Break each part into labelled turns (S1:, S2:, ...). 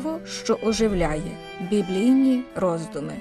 S1: Слово, що оживляє. Біблійні роздуми.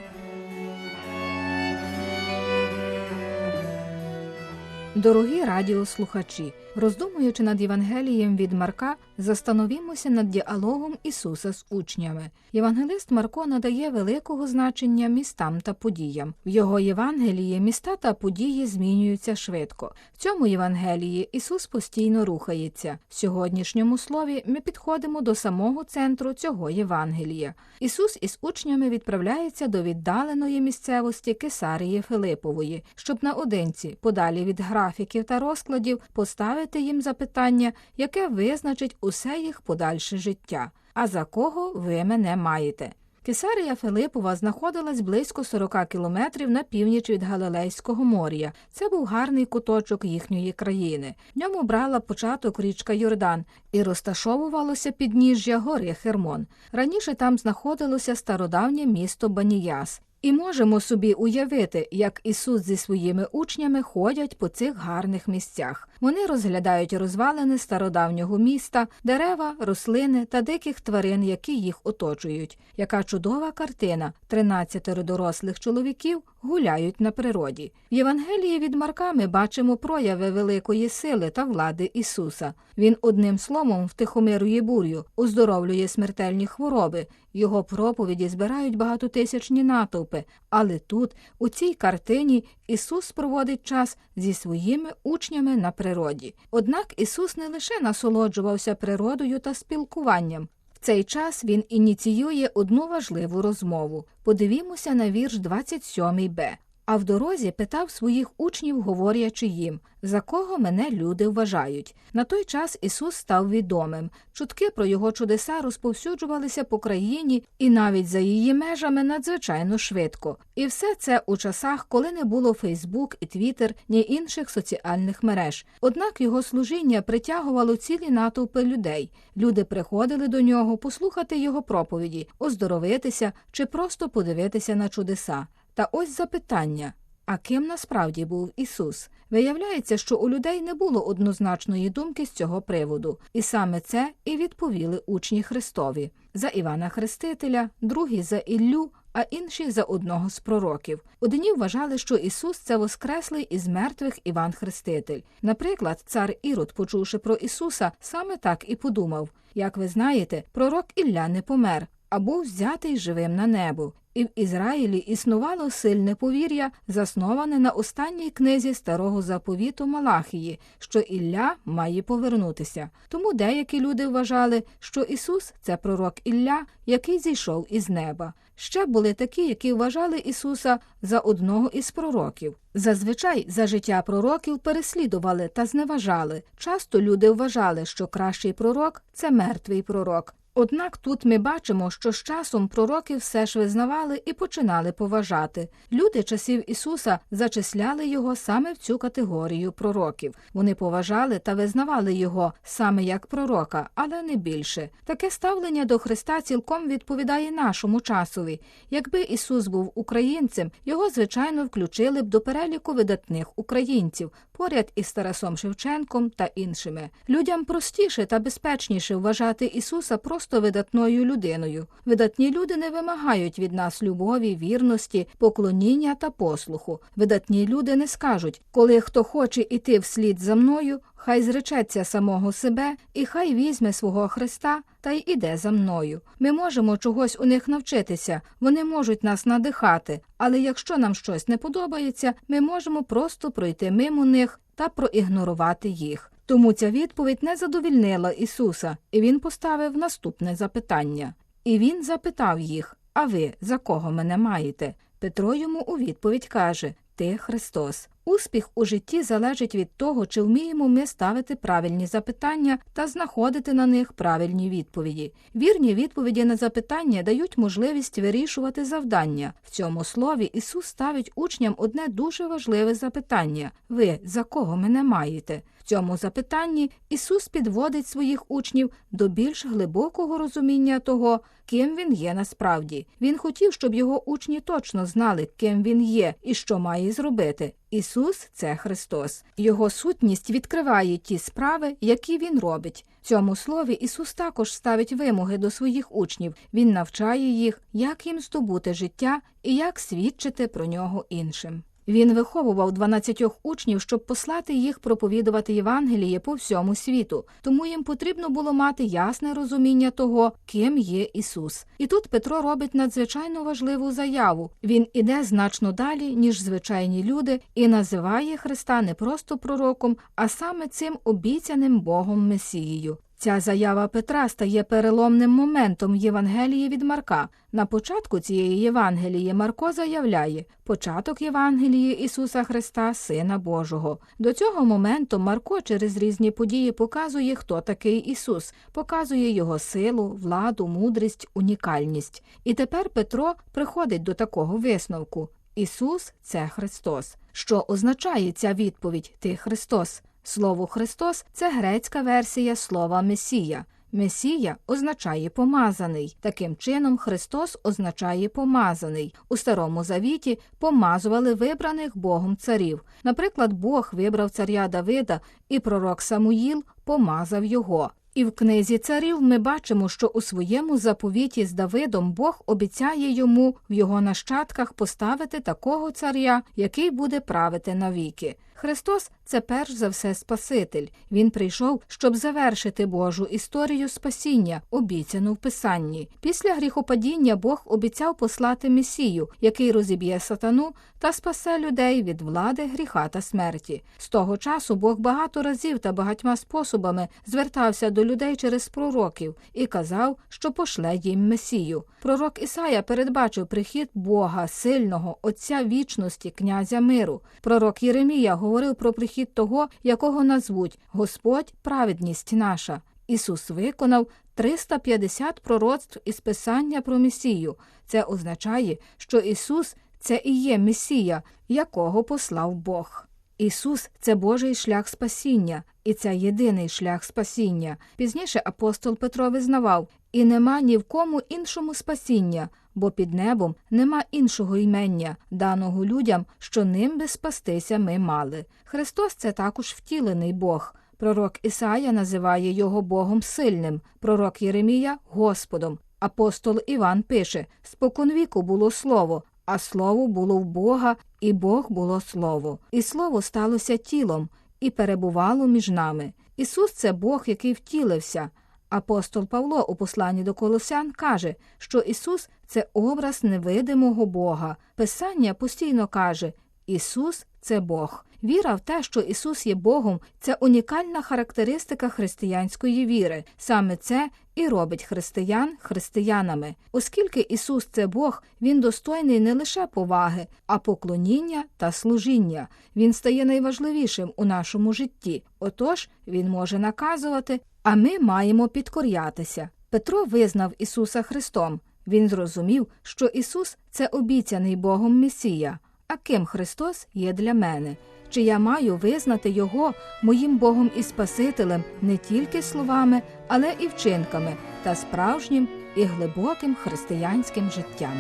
S1: Дорогі радіослухачі, роздумуючи над Євангелієм від Марка, застановімося над діалогом Ісуса з учнями. Євангелист Марко надає великого значення містам та подіям. В його Євангелії міста та події змінюються швидко. В цьому Євангелії Ісус постійно рухається. В сьогоднішньому слові ми підходимо до самого центру цього Євангелія. Ісус із учнями відправляється до віддаленої місцевості Кесарії Филипової, щоб наодинці, подалі від графіків та розкладів, поставити їм запитання, яке визначить усе їх подальше життя. А за кого ви мене маєте? Кесарія Филипова знаходилась близько 40 кілометрів на північ від Галилейського моря. Це був гарний куточок їхньої країни. В ньому брала початок річка Йордан і розташовувалося підніжжя гори Хермон. Раніше там знаходилося стародавнє місто Баніяс. І можемо собі уявити, як Ісус зі своїми учнями ходять по цих гарних місцях. Вони розглядають розвалини стародавнього міста, дерева, рослини та диких тварин, які їх оточують. Яка чудова картина! Тринадцятеро дорослих чоловіків гуляють на природі. В Євангелії від Марка ми бачимо прояви великої сили та влади Ісуса. Він одним словом втихомирує бурю, оздоровлює смертельні хвороби. Його проповіді збирають багатотисячні натовпи, але тут, у цій картині, Ісус проводить час зі своїми учнями на природі. Однак Ісус не лише насолоджувався природою та спілкуванням. Цей час він ініціює одну важливу розмову. Подивімося на вірш 27б. А в дорозі питав своїх учнів, говорячи їм, за кого мене люди вважають. На той час Ісус став відомим. Чутки про його чудеса розповсюджувалися по країні і навіть за її межами надзвичайно швидко. І все це у часах, коли не було Фейсбук і Твіттер, ні інших соціальних мереж. Однак його служіння притягувало цілі натовпи людей. Люди приходили до нього послухати його проповіді, оздоровитися чи просто подивитися на чудеса. Та ось запитання а ким насправді був Ісус? Виявляється, що у людей не було однозначної думки з цього приводу, і саме це і відповіли учні Христові за Івана Хрестителя, другі за Іллю, а інші за одного з пророків. Одні вважали, що Ісус це воскреслий із мертвих Іван Хреститель. Наприклад, цар Ірод, почувши про Ісуса, саме так і подумав: як ви знаєте, пророк Ілля не помер. А був взятий живим на небо, і в Ізраїлі існувало сильне повір'я, засноване на останній книзі старого заповіту Малахії, що Ілля має повернутися. Тому деякі люди вважали, що Ісус це пророк Ілля, який зійшов із неба. Ще були такі, які вважали Ісуса за одного із пророків. Зазвичай за життя пророків переслідували та зневажали. Часто люди вважали, що кращий пророк це мертвий пророк. Однак тут ми бачимо, що з часом пророки все ж визнавали і починали поважати. Люди часів Ісуса зачисляли його саме в цю категорію пророків. Вони поважали та визнавали його саме як пророка, але не більше. Таке ставлення до Христа цілком відповідає нашому часові. Якби Ісус був українцем, його звичайно включили б до переліку видатних українців, поряд із Тарасом Шевченком та іншими. Людям простіше та безпечніше вважати Ісуса просто видатною людиною. Видатні люди не вимагають від нас любові, вірності, поклоніння та послуху. Видатні люди не скажуть, коли хто хоче іти вслід за мною, хай зречеться самого себе і хай візьме свого Христа та й іде за мною. Ми можемо чогось у них навчитися, вони можуть нас надихати, але якщо нам щось не подобається, ми можемо просто пройти мимо них та проігнорувати їх. Тому ця відповідь не задовільнила Ісуса, і Він поставив наступне запитання. І він запитав їх А ви за кого мене маєте? Петро йому у відповідь каже Ти Христос. Успіх у житті залежить від того, чи вміємо ми ставити правильні запитання та знаходити на них правильні відповіді. Вірні відповіді на запитання дають можливість вирішувати завдання. В цьому слові Ісус ставить учням одне дуже важливе запитання ви за кого мене маєте? В цьому запитанні Ісус підводить своїх учнів до більш глибокого розуміння того, ким він є насправді. Він хотів, щоб його учні точно знали, ким він є і що має зробити. Ісус це Христос. Його сутність відкриває ті справи, які він робить. В цьому слові Ісус також ставить вимоги до своїх учнів. Він навчає їх, як їм здобути життя і як свідчити про нього іншим. Він виховував 12 учнів, щоб послати їх проповідувати Євангеліє по всьому світу, тому їм потрібно було мати ясне розуміння того, ким є Ісус. І тут Петро робить надзвичайно важливу заяву. Він іде значно далі, ніж звичайні люди, і називає Христа не просто пророком, а саме цим обіцяним Богом Месією. Ця заява Петра стає переломним моментом Євангелії від Марка. На початку цієї Євангелії Марко заявляє початок Євангелії Ісуса Христа, Сина Божого. До цього моменту Марко через різні події показує, хто такий Ісус, показує його силу, владу, мудрість, унікальність. І тепер Петро приходить до такого висновку: Ісус це Христос. Що означає ця відповідь Ти Христос? Слово Христос це грецька версія слова Месія. Месія означає помазаний. Таким чином, Христос означає помазаний. У старому завіті помазували вибраних Богом царів. Наприклад, Бог вибрав царя Давида, і пророк Самуїл помазав його. І в книзі царів ми бачимо, що у своєму заповіті з Давидом Бог обіцяє йому в його нащадках поставити такого царя, який буде правити навіки. Христос це перш за все Спаситель. Він прийшов, щоб завершити Божу історію спасіння, обіцяну в Писанні. Після гріхопадіння Бог обіцяв послати Месію, який розіб'є сатану та спасе людей від влади, гріха та смерті. З того часу Бог багато разів та багатьма способами звертався до людей через пророків і казав, що пошле їм Месію. Пророк Ісая передбачив прихід Бога, сильного, Отця вічності, князя миру. Пророк Єремія говорив про прихід того, якого назвуть Господь праведність наша. Ісус виконав 350 пророцтв із Писання про Месію. Це означає, що Ісус це і є Месія, якого послав Бог. Ісус це Божий шлях спасіння, і це єдиний шлях спасіння. Пізніше апостол Петро визнавав, і нема ні в кому іншому спасіння, бо під небом нема іншого імення, даного людям, що ним би спастися ми мали. Христос це також втілений Бог. Пророк Ісая називає його Богом сильним, пророк Єремія Господом. Апостол Іван пише: споконвіку було слово, а слово було в Бога, і Бог було слово. І слово сталося тілом і перебувало між нами. Ісус це Бог, який втілився. Апостол Павло у посланні до Колосян каже, що Ісус це образ невидимого Бога. Писання постійно каже: Ісус це Бог. Віра в те, що Ісус є Богом, це унікальна характеристика християнської віри. Саме це і робить християн християнами. Оскільки Ісус це Бог, Він достойний не лише поваги, а поклоніння та служіння. Він стає найважливішим у нашому житті. Отож, Він може наказувати, а ми маємо підкорятися. Петро визнав Ісуса Христом. Він зрозумів, що Ісус це обіцяний Богом Месія. А ким Христос є для мене? Чи я маю визнати Його моїм Богом і Спасителем не тільки словами, але і вчинками та справжнім і глибоким християнським життям?